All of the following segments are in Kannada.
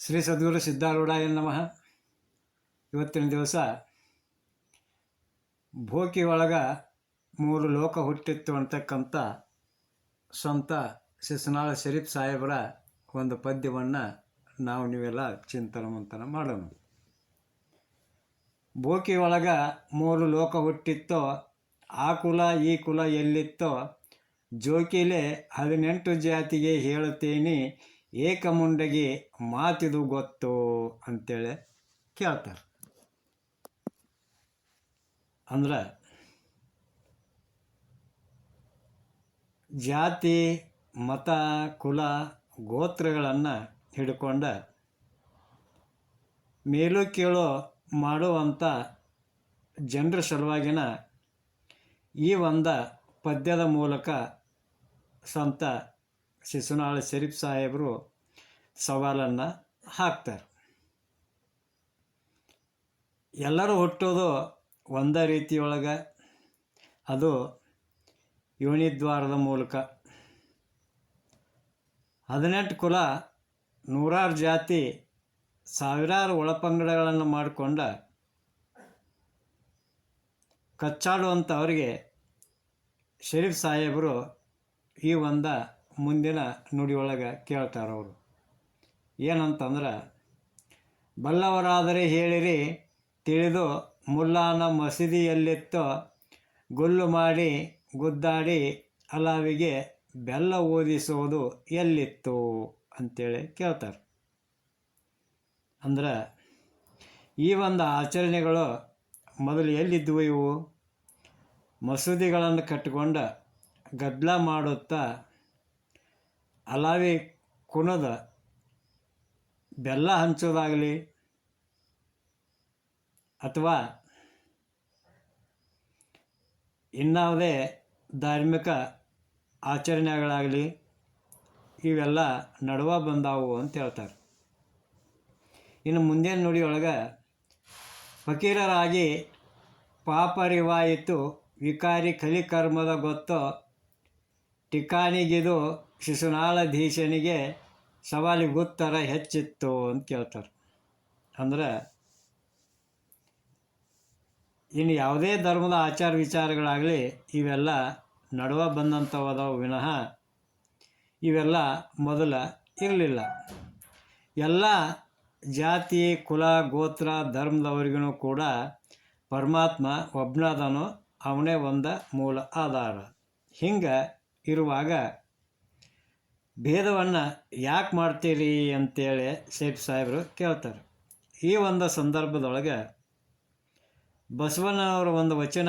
ಶ್ರೀ ಸದ್ಗುರು ಸಿದ್ಧಾರೂಢಾಯ ನಮಃ. ಇವತ್ತಿನ ದಿವಸ ಭೋಕಿ ಒಳಗೆ ಮೂರು ಲೋಕ ಹುಟ್ಟಿತ್ತು ಅಂತಕ್ಕಂಥ ಸ್ವಂತ ಶಿಸ್ನಾಳ ಶರೀಫ್ ಸಾಹೇಬರ ಒಂದು ಪದ್ಯವನ್ನು ನಾವು ನೀವೆಲ್ಲ ಚಿಂತನ ಮಂಥನ ಮಾಡೋಣ. ಭೋಕಿ ಒಳಗೆ ಮೂರು ಲೋಕ ಹುಟ್ಟಿತ್ತೋ, ಆ ಕುಲ ಈ ಕುಲ ಎಲ್ಲಿತ್ತೋ, ಜೋಕಿಲೆ ಹದಿನೆಂಟು ಜಾತಿಗೆ ಹೇಳುತ್ತೇನೆ ಏಕಮುಂಡಗೆ ಮಾತಿದು ಗೊತ್ತು ಅಂತೇಳಿ ಕೇಳ್ತಾರೆ. ಅಂದ್ರೆ ಜಾತಿ, ಮತ, ಕುಲ, ಗೋತ್ರಗಳನ್ನು ಹಿಡ್ಕೊಂಡ ಮೇಲು ಕೀಳು ಮಾಡುವಂಥ ಜನರ ಸಲುವಾಗಿನ ಈ ಒಂದು ಪದ್ಯದ ಮೂಲಕ ಸಂತ ಶಿಶುನಾಳ ಶರೀಫ್ ಸಾಹೇಬರು ಸವಾಲನ್ನು ಹಾಕ್ತಾರೆ. ಎಲ್ಲರೂ ಹುಟ್ಟೋದು ಒಂದೇ ರೀತಿಯೊಳಗೆ ಅದು ಯೋನಿದ್ವಾರದ ಮೂಲಕ. ಹದಿನೆಂಟು ಕುಲ ನೂರಾರು ಜಾತಿ ಸಾವಿರಾರು ಒಳಪಂಗಡಗಳನ್ನು ಮಾಡಿಕೊಂಡ ಕಚ್ಚಾಡುವಂಥವ್ರಿಗೆ ಶರೀಫ್ ಸಾಹೇಬರು ಈ ಒಂದು ಮುಂದಿನ ನುಡಿಯೊಳಗೆ ಕೇಳ್ತಾರೆ ಅವರು. ಏನಂತಂದ್ರೆ, ಬಲ್ಲವರಾದರೆ ಹೇಳಿರಿ, ತಿಳಿದು ಮುಲ್ಲಾನ ಮಸೀದಿಯಲ್ಲಿತ್ತು ಗುಲ್ಲು ಮಾಡಿ ಗುದ್ದಾಡಿ ಅಲಾವಿಗೆ ಬೆಲ್ಲ ಓದಿಸೋದು ಎಲ್ಲಿತ್ತು? ಅಂತೇಳಿ ಕೇಳ್ತಾರೆ. ಅಂದ್ರೆ, ಈ ಒಂದು ಆಚರಣೆಗಳು ಮೊದಲು ಎಲ್ಲಿದ್ದವು ಇವು? ಮಸೂದಿಗಳನ್ನು ಕಟ್ಟಿಕೊಂಡು ಗದ್ದಲ ಮಾಡುತ್ತಾ ಅಲಾವಿ ಕುಣದ ಬೆಲ್ಲ ಹಂಚೋದಾಗಲಿ ಅಥವಾ ಇನ್ನಾವುದೇ ಧಾರ್ಮಿಕ ಆಚರಣೆಗಳಾಗಲಿ ಇವೆಲ್ಲ ನಡುವ ಬಂದಾವು ಅಂತ ಹೇಳ್ತಾರೆ. ಇನ್ನು ಮುಂದಿನ ನುಡಿಯೊಳಗೆ ಫಕೀರರಾಗಿ ಪಾಪರಿವಾಯಿತು, ವಿಕಾರಿ ಕಲಿಕರ್ಮದ ಗೊತ್ತು ಟಿಕಾಣಿಗಿದು ಶಿಶುನಾಳಧೀಶನಿಗೆ ಸವಾಲಿಗುತ್ತರ ಹೆಚ್ಚಿತ್ತು ಅಂತ ಕೇಳ್ತಾರೆ. ಅಂದ್ರೆ, ಇನ್ನು ಯಾವುದೇ ಧರ್ಮದ ಆಚಾರ ವಿಚಾರಗಳಾಗಲಿ ಇವೆಲ್ಲ ನಡುವ ಬಂದಂಥವಾದವು ವಿನಃ ಇವೆಲ್ಲ ಮೊದಲ ಇರಲಿಲ್ಲ. ಎಲ್ಲ ಜಾತಿ, ಕುಲ, ಗೋತ್ರ, ಧರ್ಮದವರಿಗೂ ಕೂಡ ಪರಮಾತ್ಮ ಒಬ್ಬನಾದನು ಅವನೇ ಒಂದು ಮೂಲ ಆಧಾರ. ಹಿಂಗೆ ಇರುವಾಗ ಭೇದವನ್ನು ಯಾಕೆ ಮಾಡ್ತೀರಿ ಅಂತೇಳಿ ಸೇಫ್ ಸಾಹೇಬರು ಕೇಳ್ತಾರೆ. ಈ ಒಂದು ಸಂದರ್ಭದೊಳಗೆ ಬಸವಣ್ಣವರ ಒಂದು ವಚನ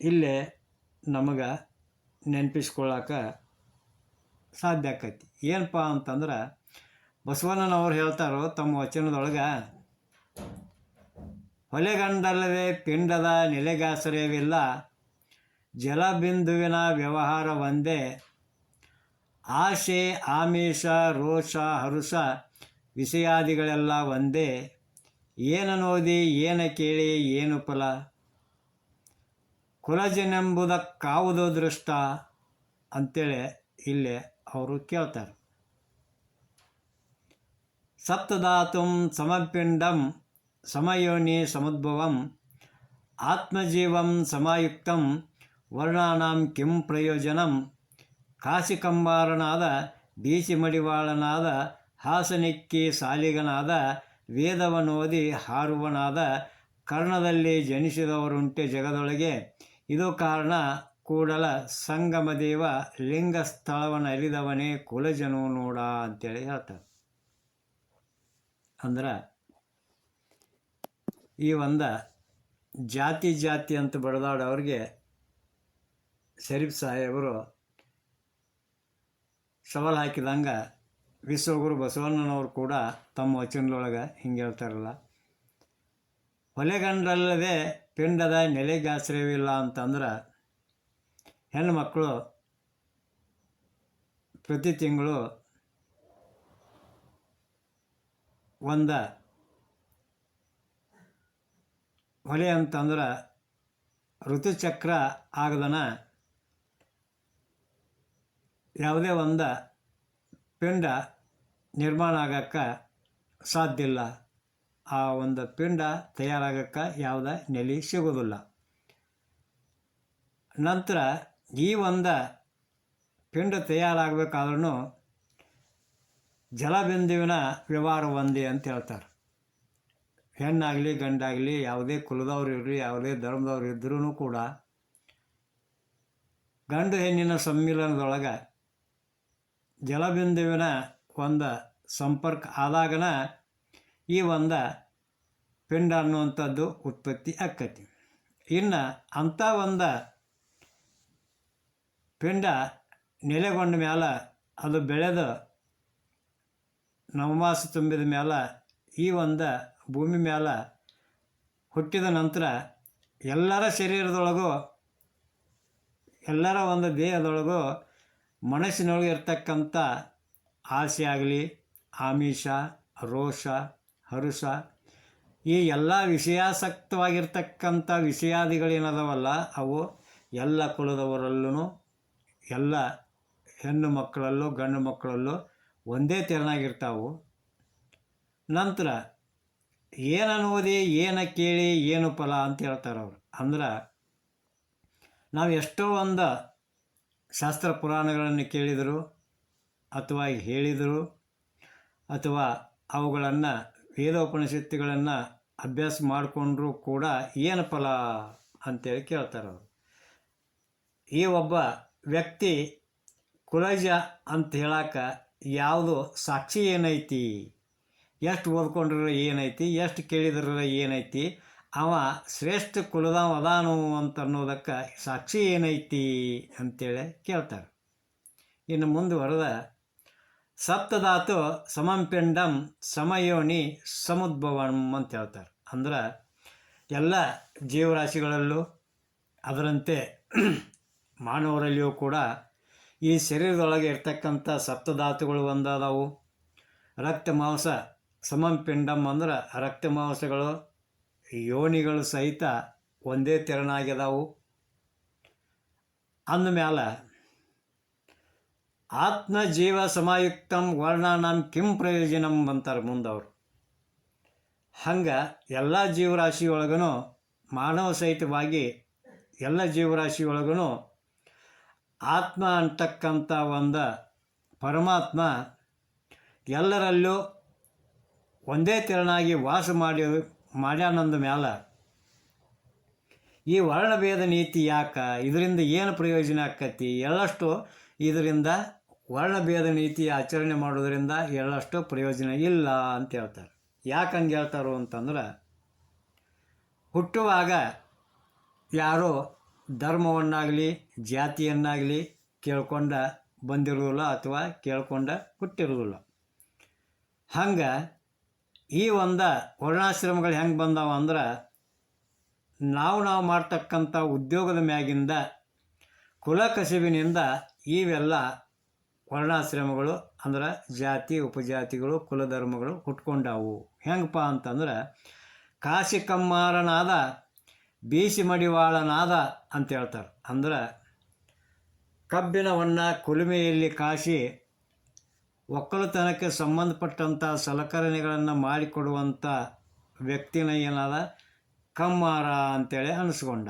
ಇಲ್ಲೇ ನಮಗೆ ನೆನಪಿಸ್ಕೊಳ್ಳೋಕೆ ಸಾಧ್ಯ ಆಕೈತಿ. ಏನಪ್ಪ ಅಂತಂದ್ರೆ ಬಸವಣ್ಣನವ್ರು ಹೇಳ್ತಾರೋ ತಮ್ಮ ವಚನದೊಳಗೆ ಹೊಲೆಗಂಡಲ್ಲದೆ ಪಿಂಡದ ನೆಲೆಗಾಸರೇವಿಲ್ಲ, ಜಲಬಿಂದುವಿನ ವ್ಯವಹಾರ ಒಂದೇ ಆಶೆ, ಆಮಿಷ, ರೋಷ, ಹರುಷ ವಿಷಯಾದಿಗಳೆಲ್ಲ ಒಂದೇ. ಏನು ನೋದಿ ಏನು ಕೇಳಿ, ಏನು ಫಲ? ಕುಲಜನೆಂಬುದಕ್ಕಾವುದು ದೃಷ್ಟ? ಅಂತೇಳಿ ಇಲ್ಲಿ ಅವರು ಕೇಳ್ತಾರೆ. ಸಪ್ತಧಾತುಂ ಸಮಪಿಂಡಂ ಸಮಯೋನಿ ಸಮದ್ಭವಂ ಆತ್ಮಜೀವಂ ಸಮಾಯುಕ್ತಂ ವರ್ಣಾಂ ಕಿಂ ಪ್ರಯೋಜನಂ ಕಾಶಿಕಂಬಾರನಾದ ಬೀಸಿ ಮಡಿವಾಳನಾದ ಹಾಸನಿಕ್ಕಿ ಸಾಲಿಗನಾದ ವೇದವನೋದಿ ಹಾರುವನಾದ, ಕರ್ಣದಲ್ಲಿ ಜನಿಸಿದವರುಂಟೆ ಜಗದೊಳಗೆ. ಇದು ಕಾರಣ ಕೂಡಲ ಸಂಗಮದೇವ ಲಿಂಗ ಸ್ಥಳವನ್ನು ಅರಿದವನೇ ಕುಲಜನು ನೋಡ ಅಂತೇಳಿ ಹೇಳ್ತಾರೆ. ಅಂದ್ರೆ ಈ ಒಂದು ಜಾತಿ ಜಾತಿ ಅಂತ ಬಡದಾಡೋರಿಗೆ ಶರೀಫ್ ಸಾಹೇಬರು ಸವಾಲು ಹಾಕಿದಂಗೆ ವಿಶ್ವಗುರು ಬಸವಣ್ಣನವರು ಕೂಡ ತಮ್ಮ ವಚನದೊಳಗೆ ಹಿಂಗೆ ಹೇಳ್ತಾರಲ್ಲ, ಹೊಲೆಗಂಡಲ್ಲದೆ ಪಿಂಡದ ನೆಲೆಗಾಶ್ರಯವಿಲ್ಲ ಅಂತಂದ್ರೆ ಹೆಣ್ಣುಮಕ್ಕಳು ಪ್ರತಿ ತಿಂಗಳು ಒಂದು ಹೊಲೆ ಅಂತಂದ್ರೆ ಋತುಚಕ್ರ ಆಗದನ ಯಾವುದೇ ಒಂದು ಪಿಂಡ ನಿರ್ಮಾಣ ಆಗಕ್ಕೆ ಸಾಧ್ಯ ಇಲ್ಲ. ಆ ಒಂದು ಪಿಂಡ ತಯಾರಾಗಕ್ಕೆ ಯಾವುದೇ ನೆಲೆ ಸಿಗೋದಿಲ್ಲ. ನಂತರ ಈ ಒಂದು ಪಿಂಡ ತಯಾರಾಗಬೇಕಾದ್ರೂ ಜಲಬಿಂದುವಿನ ವ್ಯವಹಾರ ಒಂದೇ ಅಂತ ಹೇಳ್ತಾರೆ. ಹೆಣ್ಣಾಗಲಿ, ಗಂಡಾಗಲಿ, ಯಾವುದೇ ಕುಲದವ್ರು ಇರಲಿ, ಯಾವುದೇ ಧರ್ಮದವ್ರು ಇದ್ದರೂ ಕೂಡ ಗಂಡು ಹೆಣ್ಣಿನ ಸಮ್ಮಿಲನದೊಳಗೆ ಜಲಬಿಂದುವಿನ ಒಂದು ಸಂಪರ್ಕ ಆದಾಗನ ಈ ಒಂದು ಪಿಂಡ ಅನ್ನುವಂಥದ್ದು ಉತ್ಪತ್ತಿ ಆಕ್ಕತಿ ಇನ್ನು ಅಂಥ ಒಂದು ಪಿಂಡ ನೆಲೆಗೊಂಡ ಮೇಲೆ ಅದು ಬೆಳೆದು ನವಮಾಸ ತುಂಬಿದ ಮೇಲೆ ಈ ಒಂದು ಭೂಮಿ ಮೇಲೆ ಹುಟ್ಟಿದ ನಂತರ ಎಲ್ಲರ ಶರೀರದೊಳಗೂ ಎಲ್ಲರ ಒಂದು ದೇಹದೊಳಗೂ ಮನಸ್ಸಿನೊಳಗೆ ಇರ್ತಕ್ಕಂಥ ಆಸೆ ಆಗಲಿ, ಆಮಿಷ, ರೋಷ, ಹರುಷ, ಈ ಎಲ್ಲ ವಿಷಯಾಸಕ್ತವಾಗಿರ್ತಕ್ಕಂಥ ವಿಷಯಾದಿಗಳೇನದವಲ್ಲ, ಅವು ಎಲ್ಲ ಕುಲದವರಲ್ಲೂ ಎಲ್ಲ ಹೆಣ್ಣು ಮಕ್ಕಳಲ್ಲೂ, ಗಂಡು ಮಕ್ಕಳಲ್ಲೂ ಒಂದೇ ತೆರನಾಗಿರ್ತಾವು. ನಂತರ ಏನನ್ನುವುದೇ, ಏನ ಕೇಳಿ, ಏನು ಫಲ ಅಂತ ಹೇಳ್ತಾರೆ ಅವರು ಅಂದ್ರೆ ನಾವು ಎಷ್ಟೋ ಒಂದು ಶಾಸ್ತ್ರ ಪುರಾಣಗಳನ್ನು ಕೇಳಿದರು ಅಥವಾ ಹೇಳಿದರು ಅಥವಾ ಅವುಗಳನ್ನು ವೇದೋಪನಿಷತ್ತುಗಳನ್ನು ಅಭ್ಯಾಸ ಮಾಡಿಕೊಂಡ್ರೂ ಕೂಡ ಏನು ಫಲ ಅಂತೇಳಿ ಕೇಳ್ತಾರೆ ಅವರು. ಈ ಒಬ್ಬ ವ್ಯಕ್ತಿ ಕುಲಜ ಅಂತ ಹೇಳಕ್ಕೆ ಯಾವುದು ಸಾಕ್ಷಿ ಏನೈತಿ? ಎಷ್ಟು ಓದ್ಕೊಂಡ್ರೆ ಏನೈತಿ? ಎಷ್ಟು ಕೇಳಿದ್ರೆ ಏನೈತಿ? ಅವ ಶ್ರೇಷ್ಠ ಕುಲದವ ಅದಾನು ಅಂತ ಅನ್ನೋದಕ್ಕೆ ಸಾಕ್ಷಿ ಏನೈತಿ ಅಂತೇಳಿ ಕೇಳ್ತಾರೆ. ಇನ್ನು ಮುಂದುವರೆದ ಸಪ್ತಧಾತು ಸಮಂಪಿಂಡಂ ಸಮಯೋನಿ ಸಮುದ್ಭವಂ ಅಂತ ಹೇಳ್ತಾರೆ. ಅಂದ್ರೆ ಎಲ್ಲ ಜೀವರಾಶಿಗಳಲ್ಲೂ ಅದರಂತೆ ಮಾನವರಲ್ಲಿಯೂ ಕೂಡ ಈ ಶರೀರದೊಳಗೆ ಇರ್ತಕ್ಕಂಥ ಸಪ್ತಧಾತುಗಳು ಒಂದಾದವು. ರಕ್ತ ಮಾಂಸ ಸಮಂಪಿಂಡಂ ಅಂದ್ರೆ ರಕ್ತ ಮಾಂಸಗಳು ಯೋನಿಗಳು ಸಹಿತ ಒಂದೇ ತೆರನಾಗ್ಯದಾವು. ಅಂದಮೇಲೆ ಆತ್ಮ ಜೀವ ಸಮಾಯುಕ್ತಂ ವರ್ಣಾನಾಂ ಕಿಂ ಪ್ರಯೋಜನಂ ಅಂತಾರೆ ಮುಂದವರು. ಹಂಗೆ ಎಲ್ಲ ಜೀವರಾಶಿಯೊಳಗೂ ಮಾನವ ಸಹಿತವಾಗಿ ಎಲ್ಲ ಜೀವರಾಶಿಯೊಳಗೂ ಆತ್ಮ ಅಂತಕ್ಕಂಥ ಒಂದು ಪರಮಾತ್ಮ ಎಲ್ಲರಲ್ಲೂ ಒಂದೇ ತೆರನಾಗಿ ವಾಸ ಮಾಡಿ ಮಾಡ್ಯಾನಂದ ಮ್ಯಾಲ. ಈ ವರ್ಣಭೇದ ನೀತಿ ಯಾಕ? ಇದರಿಂದ ಏನು ಪ್ರಯೋಜನ ಆಕತಿ? ಎಳ್ಳಷ್ಟು ಇದರಿಂದ ವರ್ಣಭೇದ ನೀತಿ ಆಚರಣೆ ಮಾಡೋದರಿಂದ ಎಳ್ಳಷ್ಟು ಪ್ರಯೋಜನ ಇಲ್ಲ ಅಂತ ಹೇಳ್ತಾರೆ. ಯಾಕೆ ಹಂಗೆ ಹೇಳ್ತಾರೋ ಅಂತಂದ್ರೆ, ಹುಟ್ಟುವಾಗ ಯಾರೋ ಧರ್ಮವನ್ನಾಗಲಿ, ಜಾತಿಯನ್ನಾಗಲಿ ಕೇಳ್ಕೊಂಡ ಬಂದಿರೋದಿಲ್ಲ ಅಥವಾ ಕೇಳ್ಕೊಂಡ ಹುಟ್ಟಿರೋದಿಲ್ಲ ಹಂಗೆ ಈ ಒಂದು ವರ್ಣಾಶ್ರಮಗಳು ಹೆಂಗೆ ಬಂದಾವ ಅಂದ್ರೆ ನಾವು ನಾವು ಮಾಡ್ತಕ್ಕಂಥ ಉದ್ಯೋಗದ ಮ್ಯಾಗಿಂದ ಕುಲ ಕಸುಬಿನಿಂದ ಇವೆಲ್ಲ ವರ್ಣಾಶ್ರಮಗಳು ಅಂದ್ರೆ ಜಾತಿ, ಉಪಜಾತಿಗಳು ಕುಲಧರ್ಮಗಳು ಹುಟ್ಕೊಂಡಾವು. ಹೆಂಗಪ್ಪ ಅಂತಂದ್ರೆ ಕಾಶಿ ಕಮ್ಮಾರನಾದ ಬೀಸಿ ಮಡಿವಾಳನಾದ ಅಂತ ಹೇಳ್ತಾರೆ. ಅಂದ್ರೆ ಕಬ್ಬಿನವನ್ನು ಕುಲುಮೆಯಲ್ಲಿ ಕಾಶಿ ಒಕ್ಕಲುತನಕ್ಕೆ ಸಂಬಂಧಪಟ್ಟಂಥ ಸಲಕರಣೆಗಳನ್ನು ಮಾಡಿಕೊಡುವಂಥ ವ್ಯಕ್ತಿನ ಏನದ? ಕಮ್ಮಾರ ಅಂತೇಳಿ ಅನಿಸ್ಕೊಂಡ.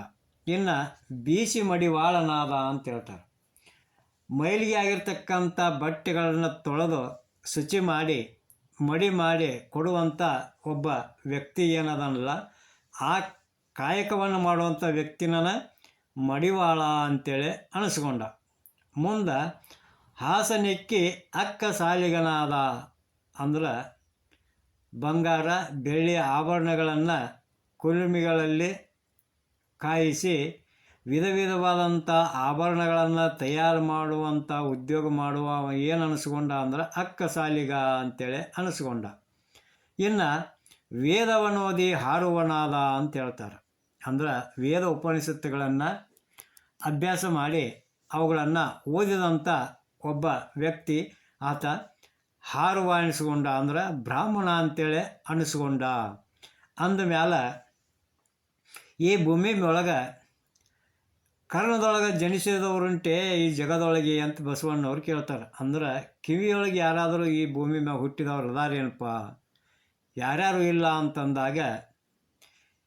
ಇನ್ನು ಬೀಸಿ ಮಡಿವಾಳನಾದ ಅಂತ ಹೇಳ್ತಾರೆ. ಮೈಲಿಗೆ ಆಗಿರ್ತಕ್ಕಂಥ ಬಟ್ಟೆಗಳನ್ನು ತೊಳೆದು ಶುಚಿ ಮಾಡಿ, ಮಡಿ ಮಾಡಿ ಕೊಡುವಂಥ ಒಬ್ಬ ವ್ಯಕ್ತಿ ಏನದನಲ್ಲ, ಆ ಕಾಯಕವನ್ನು ಮಾಡುವಂಥ ವ್ಯಕ್ತಿನ ಮಡಿವಾಳ ಅಂತೇಳಿ ಅನಿಸ್ಕೊಂಡ. ಮುಂದೆ ಹಾಸನೆಕ್ಕಿ ಅಕ್ಕ ಸಾಲಿಗನಾದ ಅಂದ್ರೆ ಬಂಗಾರ, ಬೆಳ್ಳಿ ಆಭರಣಗಳನ್ನು ಕುಲುಮಿಗಳಲ್ಲಿ ಕಾಯಿಸಿ ವಿಧ ವಿಧವಾದಂಥ ಆಭರಣಗಳನ್ನು ತಯಾರು ಮಾಡುವಂಥ ಉದ್ಯೋಗ ಮಾಡುವ ಏನು ಅನಿಸ್ಕೊಂಡ ಅಂದ್ರೆ ಅಕ್ಕ ಸಾಲಿಗ ಅಂತೇಳಿ ಅನಿಸ್ಕೊಂಡ. ಇನ್ನು ವೇದವನೋದಿ ಹಾರುವನಾದ ಅಂತ ಹೇಳ್ತಾರೆ. ಅಂದ್ರೆ ವೇದ ಉಪನಿಷತ್ತುಗಳನ್ನು ಅಭ್ಯಾಸ ಮಾಡಿ ಅವುಗಳನ್ನು ಓದಿದಂಥ ಒಬ್ಬ ವ್ಯಕ್ತಿ ಆತ ಹಾರುವ ಅನಿಸ್ಕೊಂಡ ಅಂದ್ರೆ ಬ್ರಾಹ್ಮಣ ಅಂತೇಳಿ ಅನಿಸ್ಕೊಂಡ. ಮ್ಯಾಲ ಈ ಭೂಮಿ ಒಳಗೆ ಕರ್ಣದೊಳಗೆ ಜನಿಸಿದವರುಂಟೆ ಈ ಜಗದೊಳಗೆ ಅಂತ ಬಸವಣ್ಣವ್ರು ಕೇಳ್ತಾರೆ. ಅಂದ್ರೆ ಕಿವಿಯೊಳಗೆ ಯಾರಾದರೂ ಈ ಭೂಮಿ ಮ್ಯಾಗ ಹುಟ್ಟಿದವ್ರು ಅದಾರೇನಪ್ಪ? ಯಾರ್ಯಾರು ಇಲ್ಲ ಅಂತಂದಾಗ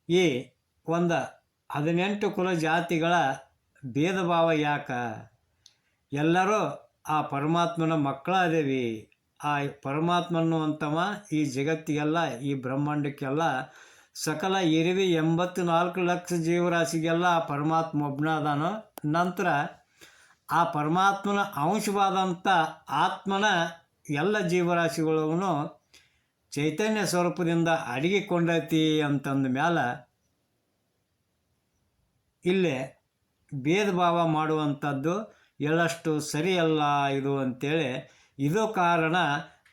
ಈ ಒಂದು ಹದಿನೆಂಟು ಕುಲ ಜಾತಿಗಳ ಭೇದ ಭಾವ ಯಾಕ? ಎಲ್ಲರೂ ಆ ಪರಮಾತ್ಮನ ಮಕ್ಕಳಾದೇವಿ. ಆ ಪರಮಾತ್ಮನು ಅಂತವ ಈ ಜಗತ್ತಿಗೆಲ್ಲ, ಈ ಬ್ರಹ್ಮಾಂಡಕ್ಕೆಲ್ಲ, ಸಕಲ ಇರಿವಿ ಎಂಬತ್ತು ನಾಲ್ಕು ಲಕ್ಷ ಜೀವರಾಶಿಗೆಲ್ಲ ಆ ಪರಮಾತ್ಮ ಒಬ್ಬನ ಅದಾನು. ನಂತರ ಆ ಪರಮಾತ್ಮನ ಅಂಶವಾದಂಥ ಆತ್ಮನ ಎಲ್ಲ ಜೀವರಾಶಿಗಳನ್ನು ಚೈತನ್ಯ ಸ್ವರೂಪದಿಂದ ಅಡಗಿಕೊಂಡೈತಿ ಅಂತಂದ ಮೇಲೆ ಇಲ್ಲೇ ಭೇದ ಭಾವ ಮಾಡುವಂಥದ್ದು ಎಳ್ಳಷ್ಟು ಸರಿಯಲ್ಲ ಇದು ಅಂತೇಳಿ, ಇದು ಕಾರಣ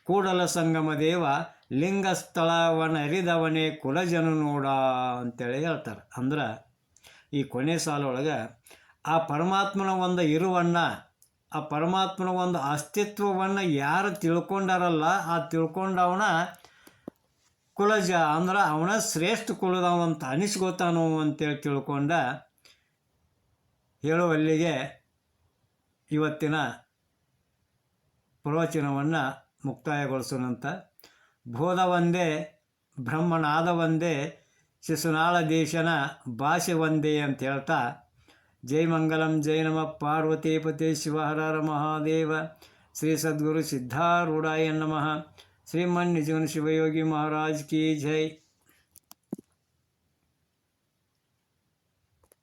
ಕೂಡಲ ಸಂಗಮ ದೇವ ಲಿಂಗಸ್ಥಳವನ ಅರಿದವನೇ ಕುಲಜನು ನೋಡ ಅಂತೇಳಿ ಹೇಳ್ತಾರೆ. ಅಂದ್ರೆ ಈ ಕೊನೆ ಸಾಲೊಳಗೆ ಆ ಪರಮಾತ್ಮನ ಒಂದು ಇರುವನ್ನು, ಆ ಪರಮಾತ್ಮನ ಒಂದು ಅಸ್ತಿತ್ವವನ್ನು ಯಾರು ತಿಳ್ಕೊಂಡಾರಲ್ಲ, ಆ ತಿಳ್ಕೊಂಡವನ ಕುಲಜ, ಅಂದ್ರೆ ಅವನ ಶ್ರೇಷ್ಠ ಕುಲದವಂತ ಅನಿಸ್ಕೋತಾನು ಅಂತೇಳಿ ತಿಳ್ಕೊಂಡ ಹೇಳುವಲ್ಲಿಗೆ ಇವತ್ತಿನ ಪ್ರವಚನವನ್ನು ಮುಕ್ತಾಯಗೊಳಿಸೋಣಂತ. ಬೋಧ ಒಂದೇ ಬ್ರಹ್ಮನಾದ ಒಂದೇ ಶಿಶುನಾಳ ದೇಶನ ಭಾಷೆ ಒಂದೇ ಅಂತ ಹೇಳ್ತಾ, ಜೈ ಮಂಗಲಂ, ಜೈ ನಮ ಪಾರ್ವತೀಪತಿ ಶಿವಹರ ಮಹಾದೇವ, ಶ್ರೀ ಸದ್ಗುರು ಸಿದ್ಧಾರೂಢಾಯ ನಮಃ, ಶ್ರೀಮನ್ ನಿಜವನ ಶಿವಯೋಗಿ ಮಹಾರಾಜ್ ಕಿ ಜೈ.